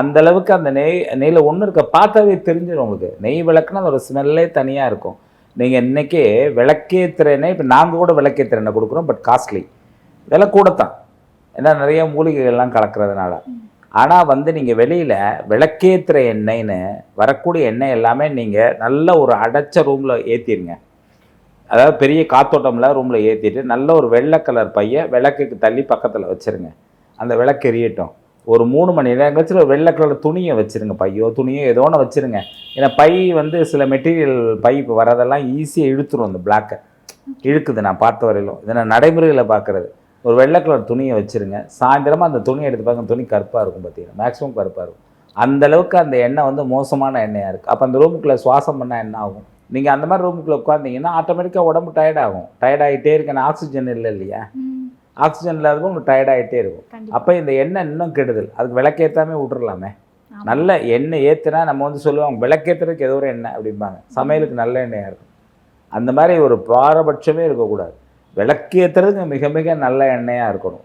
அந்த அளவுக்கு அந்த நெய் நெய்யில் ஒன்று இருக்க. பார்த்தாவே தெரிஞ்சிடும் உங்களுக்கு. நெய் விளக்குனா அதோட ஸ்மெல்லே தனியாக இருக்கும். நீங்கள் இன்றைக்கே விளக்கேத்துற இப்போ நாங்கள் கூட விளக்கேத்துற கொடுக்குறோம் பட் காஸ்ட்லி விலை கூடத்தான். ஏன்னா நிறைய மூலிகைகள்லாம் கலக்கிறதுனால. ஆனால் வந்து நீங்கள் வெளியில் விளக்கேத்துற எண்ணெய்னு வரக்கூடிய எண்ணெய் எல்லாமே நீங்கள் நல்ல ஒரு அடைச்ச ரூமில் ஏற்றிடுங்க அதாவது பெரிய காத்தோட்டமில் ரூமில் ஏற்றிட்டு நல்ல ஒரு வெள்ளை கலர் பைய விளக்குக்கு தள்ளி பக்கத்தில் வச்சுருங்க. அந்த விளக்கு எரியட்டும். ஒரு மூணு மணி நேரம் கழிச்சு ஒரு வெள்ளை கலர் துணியை வச்சுருங்க பையோ துணியோ ஏதோ ஒன்று வச்சுருங்க. ஏன்னா பை வந்து சில மெட்டீரியல் பை இப்போ வரதெல்லாம் ஈஸியாக இழுத்துரும் அந்த பிளாக்கை இழுக்குது நான் பார்த்த வரையிலும். இதை நான் நடைமுறையில் பார்க்குறது. ஒரு வெள்ளை கலர் துணியை வச்சுருங்க. சாயந்தரமாக அந்த துணியை எடுத்து பார்க்க துணி கருப்பாக இருக்கும் பார்த்தீங்கன்னா மேக்ஸிமம் கருப்பாக இருக்கும். அந்தளவுக்கு அந்த எண்ணெய் வந்து மோசமான எண்ணெயாக இருக்குது அப்போ அந்த ரூமுக்குள்ளே சுவாசம் பண்ணால் என்ன ஆகும்? நீங்கள் அந்த மாதிரி ரூமுக்குள்ளே உட்காந்திங்கன்னா ஆட்டோமேட்டிக்காக உடம்பு டயர்ட் ஆகும். டயர்ட் ஆகிட்டே இருக்கு ஆக்சிஜன் இல்லை இல்லையா? ஆக்சிஜன் இல்லாதப்போ உங்களுக்கு டயர்ட் ஆகிட்டே இருக்கும் அப்போ இந்த எண்ணெய் இன்னும் கெடுதல். அதுக்கு விளக்கேற்றாமே விட்டுறலாமே. நல்ல எண்ணெய் ஏற்றுனா நம்ம வந்து சொல்லுவோம் விளக்கேற்றுறதுக்கு ஏதோ ஒரு எண்ணெய் அப்படிம்பாங்க. சமையலுக்கு நல்ல எண்ணெயாக இருக்கும். அந்த மாதிரி ஒரு பாரபட்சமே இருக்கக்கூடாது. விளக்கேற்றுறதுக்கு மிக மிக நல்ல எண்ணெயாக இருக்கணும்.